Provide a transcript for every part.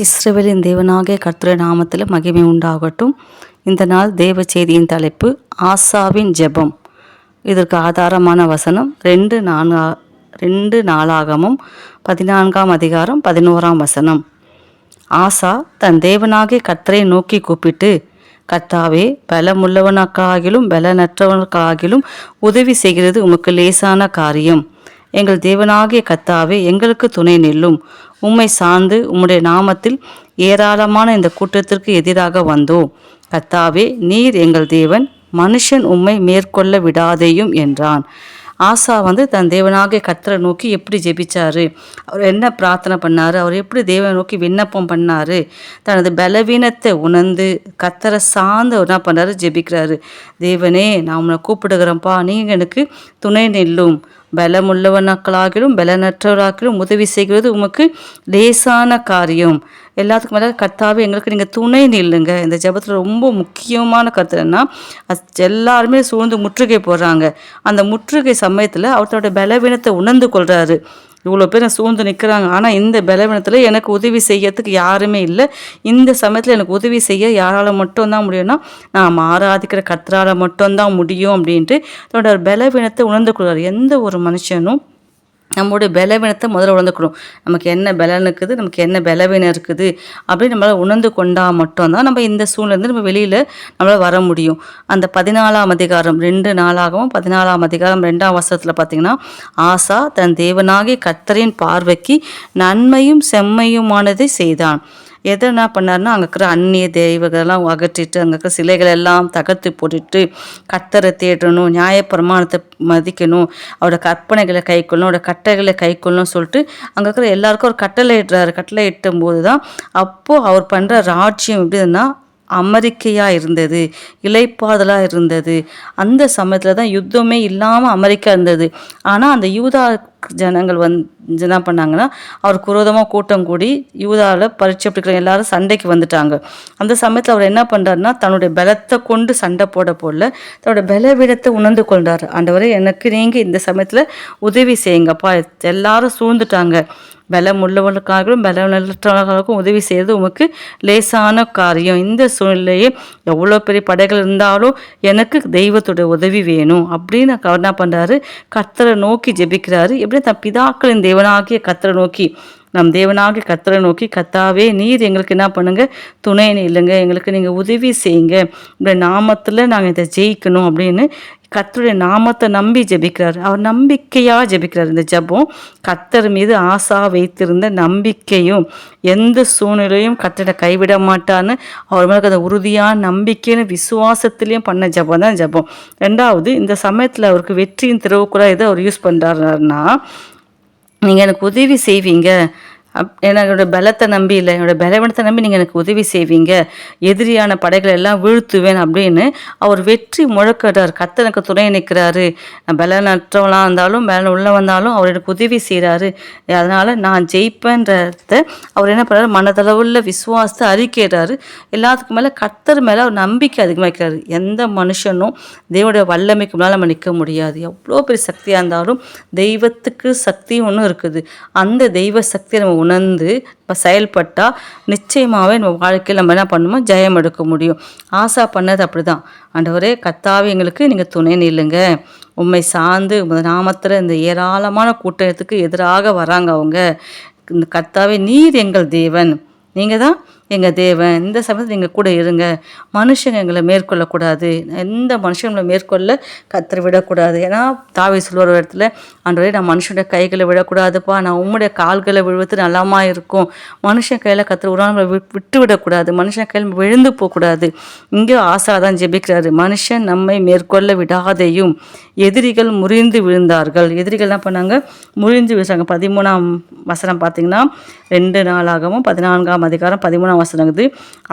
இஸ்ரேலின் தேவனாகிய கர்த்தரை நாமத்தில் மகிமை உண்டாகட்டும். இந்த நாள் தேவ செய்தியின் தலைப்பு ஆசாவின் ஜெபம். இதற்கு ஆதாரமான வசனம் ரெண்டு நான்கா ரெண்டு நாளாகமும் பதினான்காம் அதிகாரம் பதினோராம் வசனம். ஆசா தன் தேவனாகிய கர்த்தரை நோக்கி கூப்பிட்டு கர்த்தாவே பலமுள்ளவனுக்காகிலும் பலனற்றவனுக்காகிலும் உதவி செய்கிறது உமக்கு லேசான காரியம். எங்கள் தேவனாகிய கத்தாவே எங்களுக்கு துணை நில்லும். உம்மை சார்ந்து உம்முடைய நாமத்தில் ஏராளமான இந்த கூட்டத்திற்கு எதிராக வந்தோம் கத்தாவே நீர் எங்கள் தேவன் மனுஷன் உம்மை மேற்கொள்ள விடாதேயும் என்றான். ஆசா வந்து தன் தேவனாகிய கத்தரை நோக்கி எப்படி ஜெபிச்சாரு? அவர் என்ன பிரார்த்தனை பண்ணார்? அவர் எப்படி தேவனை நோக்கி விண்ணப்பம் பண்ணார்? தனது பலவீனத்தை உணர்ந்து கத்தரை சார்ந்து என்ன பண்ணாரு? ஜெபிக்கிறாரு. தேவனே நான் உன்னை கூப்பிடுகிறேன்ப்பா. நீங்கள் எனக்கு துணை நில்லும். பலமுள்ளவனாக்களாகிலும் பலனற்றவராக்கிலும் உதவி செய்கிறது உமக்கு லேசான காரியம். எல்லாத்துக்கும் மேலே கர்த்தாவே எங்களுக்கு நீங்கள் துணை நில்லுங்க. இந்த ஜெபத்தில் ரொம்ப முக்கியமான கருத்து எல்லாருமே சூழ்ந்து முற்றுகை போடுறாங்க. அந்த முற்றுகை சமயத்தில் அவர்த்தோட பலவீனத்தை உணர்ந்து கொள்கிறாரு இவ்வளோ பேர் சூழ்ந்து நிற்கிறாங்க ஆனால் இந்த பலவீனத்தில் எனக்கு உதவி செய்யறதுக்கு யாருமே இல்லை. இந்த சமயத்தில் எனக்கு உதவி செய்ய யாரால் மட்டும்தான் முடியும்னா நான் ஆராதிக்கிற கத்தரால் மட்டும்தான் முடியும் அப்படின்ட்டு தன்னோட பலவீனத்தை உணர்ந்து கொள்கிறார் எந்த ஒரு மனுஷனும் நம்மளுடைய பலவீனத்தை முதல்ல உணர்ந்துக்கணும். நமக்கு என்ன பலன் இருக்குது? நமக்கு என்ன பலவீனம் இருக்குது? அப்படின்னு நம்மளால் உணர்ந்து கொண்டால் மட்டும்தான் நம்ம இந்த சூழ்நிலேருந்து நம்ம வெளியில் நம்மளால் வர முடியும். அந்த பதினாலாம் அதிகாரம் ரெண்டு நாளாகவும் பதினாலாம் அதிகாரம் ரெண்டாம் வருஷத்தில் பார்த்தீங்கன்னா ஆசா தன் தேவனாகி கர்த்தரின் பார்வைக்கு நன்மையும் செம்மையுமானதை செய்தான். எதை என்ன பண்ணாருன்னா அங்கே இருக்கிற அந்நிய தெய்வங்களெல்லாம் அகற்றிட்டு அங்கே இருக்கிற சிலைகள் எல்லாம் தகர்த்து போட்டுட்டு கத்தரை தேடணும் நியாயப்பிரமாணத்தை மதிக்கணும் அவரோட கற்பனைகளை கைக்கொள்ளணும் அவரோட கட்டளைகளை கைக்கொள்ளணும் சொல்லிட்டு அங்கே இருக்கிற எல்லாருக்கும் ஒரு கட்டளை இடுறாரு. கட்டளை இட்டும் போது தான் அப்போது அவர் பண்ணுற ராஜ்யம் எப்படின்னா அமெரிக்கையாக இருந்தது இலைப்பாதலாக இருந்தது. அந்த சமயத்தில் தான் யுத்தமே இல்லாமல் அமெரிக்கா இருந்தது. ஆனால் அந்த யூதா ஜனங்கள் வந்து என்ன பண்ணாங்கன்னா அவர் குரோதமாக கூட்டம் கூடி யூதாவில் பரீட்சை பிடிக்கிற எல்லாரும் சண்டைக்கு வந்துட்டாங்க. அந்த சமயத்தில் அவர் என்ன பண்ணுறாருன்னா தன்னுடைய பலத்தை கொண்டு சண்டை போட போடல தன்னோட பலவீனத்தை உணர்ந்து கொண்டார். ஆண்டவரே எனக்கு நீங்கள் இந்த சமயத்தில் உதவி செய்யுங்கப்பா. எல்லாரும் சூழ்ந்துட்டாங்க. பலம் உள்ளவர்களுக்காகவும் பலனற்றவர்களுக்கும் உதவி செய்வது உமக்கு லேசான காரியம். இந்த சூழ்நிலையே எவ்வளோ பெரிய படைகள் இருந்தாலும் எனக்கு தெய்வத்தோட உதவி வேணும் அப்படின்னு அவர் என்ன பண்ணுறாரு கத்தரை நோக்கி ஜெபிக்கிறாரு. எப்படி தன் பிதாக்களின் தேவனாகிய கத்தரை நோக்கி நம் தேவனாக கத்தரை நோக்கி கத்தாவே நீர் எங்களுக்கு என்ன பண்ணுங்க? துணை இல்லைங்க. எங்களுக்கு நீங்கள் உதவி செய்யுங்க. இப்படி நாமத்தில் நாங்கள் இதை ஜெயிக்கணும் அப்படின்னு கத்தருடைய நாமத்தை நம்பி ஜெபிக்கிறார். அவர் நம்பிக்கையாக ஜெபிக்கிறார் இந்த ஜெபம். கர்த்தர் மீது ஆசா வைத்திருந்த நம்பிக்கையும் எந்த சூழ்நிலையும் கத்தரை கைவிட மாட்டான்னு அவர் மேலே அந்த உறுதியான நம்பிக்கைன்னு விசுவாசத்துலேயும் பண்ண ஜெபம் தான் ஜெபம். ரெண்டாவது இந்த சமயத்தில் அவருக்கு வெற்றியின் திறவுக்குள்ள எதை அவர் யூஸ் பண்ணுறாருன்னா நீங்கள் எனக்கு உதவி செய்வீங்க. அப் என்னோட பலத்தை நம்பி இல்லை. என்னோட பலவீனத்தை நம்பி நீங்கள் எனக்கு உதவி செய்வீங்க. எதிரியான படைகளை எல்லாம் வீழ்த்துவேன் அப்படின்னு அவர் வெற்றி முழக்கிறார் கத்தனுக்கு துணை நிற்கிறாரு. நான் பலனற்றவனாக இருந்தாலும் பலன் உள்ளே வந்தாலும் அவர் எனக்கு உதவி செய்கிறாரு அதனால் நான் ஜெயிப்பேன்றத அவர் என்ன பண்ணுறாரு மனதளவுள்ள விசுவாசத்தை அறிக்கிறாரு எல்லாத்துக்கும் மேலே கத்தர் மேலே அவர் நம்பிக்கை அதிகமாக வைக்கிறாரு எந்த மனுஷனும் தேவனுடைய வல்லமைக்கு முன்னால் நம்ம நிற்க முடியாது. எவ்வளோ பெரிய சக்தியாக இருந்தாலும் தெய்வத்துக்கு சக்தி ஒன்றும் இருக்குது. அந்த தெய்வ சக்தியை நம்ம உணர்ந்து இப்போ செயல்பட்டால் நிச்சயமாகவே நம்ம வாழ்க்கையில் நம்ம என்ன பண்ணுமோ ஜெயம் எடுக்க முடியும். ஆசா பண்ணது அப்படி தான் ஆண்டவரே கத்தாவே எங்களுக்கு நீங்கள் துணை நில்லுங்க. உண்மை சார்ந்து உமது நாமத்தில் இந்த ஏராளமான கூட்டத்துக்கு எதிராக வராங்க அவங்க. இந்த கத்தாவே நீர் எங்கள் தேவன். நீங்கள் தான் எங்கள் தேவன் இந்த சமயத்தில் நீங்கள் கூட இருங்க. மனுஷங்க எங்களை மேற்கொள்ளக்கூடாது. எந்த மனுஷங்களை மேற்கொள்ள கத்திர விடக்கூடாது. ஏன்னா தாவி சொல்லுற இடத்துல ஆண்டவரே நான் மனுஷனுடைய கைகளை விடக்கூடாதுப்பா. நான் உம்முடைய கால்களை விழுவது நலமா இருக்கும். மனுஷன் கையில் கத்திர ஒரு விட்டு விடக்கூடாது. மனுஷன் கையில் விழுந்து போகக்கூடாது. இங்கே ஆசா தான் ஜெபிக்கிறாரு. மனுஷன் நம்மை மேற்கொள்ள விடாதையும் எதிரிகள் முறிந்து விழுந்தார்கள். எதிரிகள் என்ன பண்ணாங்க? முறிந்து விழுந்தாங்க. பதிமூணாம் வசனம் பார்த்தீங்கன்னா ரெண்டு நாளாகவும் பதினான்காம் அதிகாரம் பதிமூணாம் வசனம்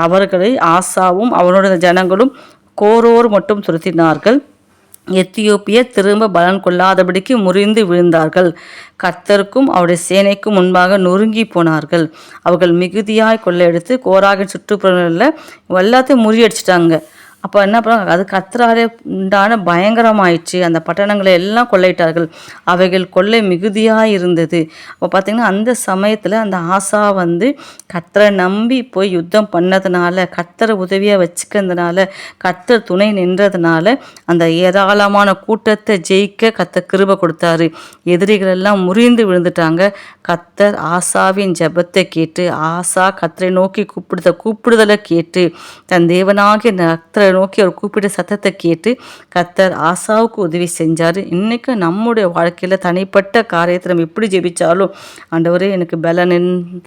அவர்களை ஆசாவும் அவனுடைய ஜனங்களும் கோரோர் மட்டும் துரத்தினார்கள் எத்தியோப்பிய திரும்ப பலன் கொள்ளாதபடிக்கு முறிந்து விழுந்தார்கள். கத்தருக்கும் அவருடைய சேனைக்கும் முன்பாக நொறுங்கி போனார்கள். அவர்கள் மிகுதியாய் கொள்ளையடித்து கோராகின் சுற்றுப்புறங்களில் எல்லாத்தையும் முறியடிச்சிட்டாங்க. அப்போ என்ன பண்ணுவாங்க? அது கத்தராலே உண்டான பயங்கரமாயிடுச்சு. அந்த பட்டணங்களை எல்லாம் கொள்ளையிட்டார்கள். அவைகள் கொள்ளை மிகுதியாக இருந்தது. அப்போ பார்த்திங்கன்னா அந்த சமயத்தில் அந்த ஆசா வந்து கத்தரை நம்பி போய் யுத்தம் பண்ணதுனால கத்தரை உதவியாக வச்சுக்கிறதுனால கத்தர் துணை நின்றதுனால அந்த ஏராளமான கூட்டத்தை ஜெயிக்க கத்த கிருப கொடுத்தாரு. எதிரிகள் எல்லாம் முறிந்து விழுந்துட்டாங்க. கத்தர் ஆசாவின் ஜெபத்தை கேட்டு ஆசா கத்தரை நோக்கி கூப்பிடுத கூப்பிடுதலை கேட்டு தன் தேவனாகிய கத்தரை நோக்கி அவர் கூப்பிட்ட சத்தத்தை கேட்டு கத்தர் ஆசாவுக்கு உதவி செஞ்சார். இன்றைக்கும் நம்முடைய வாழ்க்கையில் தனிப்பட்ட காரியத்தை நம்ம எப்படி ஜெபிச்சாலும் ஆண்டவரே எனக்கு பலனின்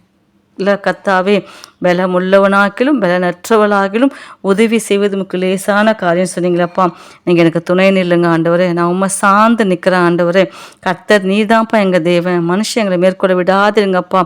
இல்லை கத்தாவே பலமுள்ளவனாக்கிலும் பலனற்றவளாகிலும் உதவி செய்வது நமக்கு லேசான காரியம். சொன்னீங்களப்பா நீங்கள் எனக்கு துணை நில்லுங்க ஆண்டவரே. நான் உண்மை சார்ந்து நிற்கிறேன் ஆண்டவரே. நீர் தான்ப்பா எங்கள் தேவன். மனுஷன் எங்களை மேற்கொள்ள விடாதிருங்கப்பா.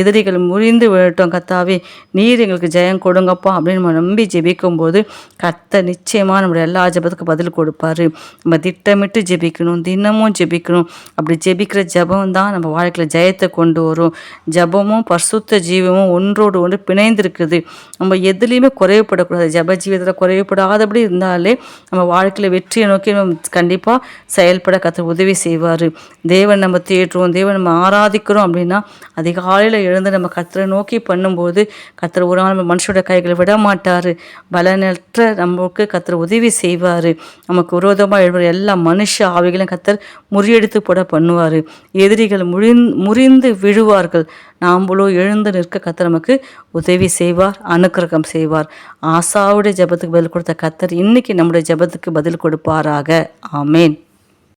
எதிரிகள் முறிந்து விழட்டும் கத்தாவே நீர் எங்களுக்கு ஜெயம் கொடுங்கப்பா அப்படின்னு நம்ம நம்பி ஜெபிக்கும்போது கத்தர் நிச்சயமாக நம்மளுடைய எல்லா ஜெபத்துக்கும் பதில் கொடுப்பாரு. நம்ம திட்டமிட்டு ஜெபிக்கணும் தினமும் ஜெபிக்கணும். அப்படி ஜெபிக்கிற ஜெபம் தான் நம்ம வாழ்க்கையில் ஜெயத்தை கொண்டு வரும். ஜெபமும் பர்சுத்த ஜீவமும் ஒன்றோடு ஒன்று இணைந்திருக்குது. நம்ம எதுலேயுமே குறைவுபடக்கூடாது. ஜப ஜீவிதத்தில் குறைவுபடாதபடி இருந்தாலே நம்ம வாழ்க்கையில் வெற்றியை நோக்கி நம்ம கண்டிப்பாக செயல்பட கற்று உதவி செய்வார். தேவன் நம்ம தேடுறோம் தேவன் நம்ம ஆராதிக்கிறோம் அப்படின்னா அதிகாலையில் எழுந்து நம்ம கத்தரை நோக்கி பண்ணும்போது கத்தர் ஒரு நாள் நம்ம மனுஷோட கைகளை விட மாட்டார் பலனற்ற நமக்கு கத்தர் உதவி செய்வார். நமக்கு விரோதமாக எழுதுகிற எல்லா மனுஷ ஆவிகளையும் கத்தர் முறியடித்து போட பண்ணுவார். எதிரிகள் முறிந் முறிந்து விழுவார்கள். நாம்பளோ எழுந்து நிற்க கத்தர் நமக்கு உதவி செய்வார் அனுக்கிரகம் செய்வார். ஆசாவுடைய ஜெபத்துக்கு பதில் கொடுத்த கத்தர் இன்னைக்கு நம்முடைய ஜெபத்துக்கு பதில் கொடுப்பாராக. ஆமேன்.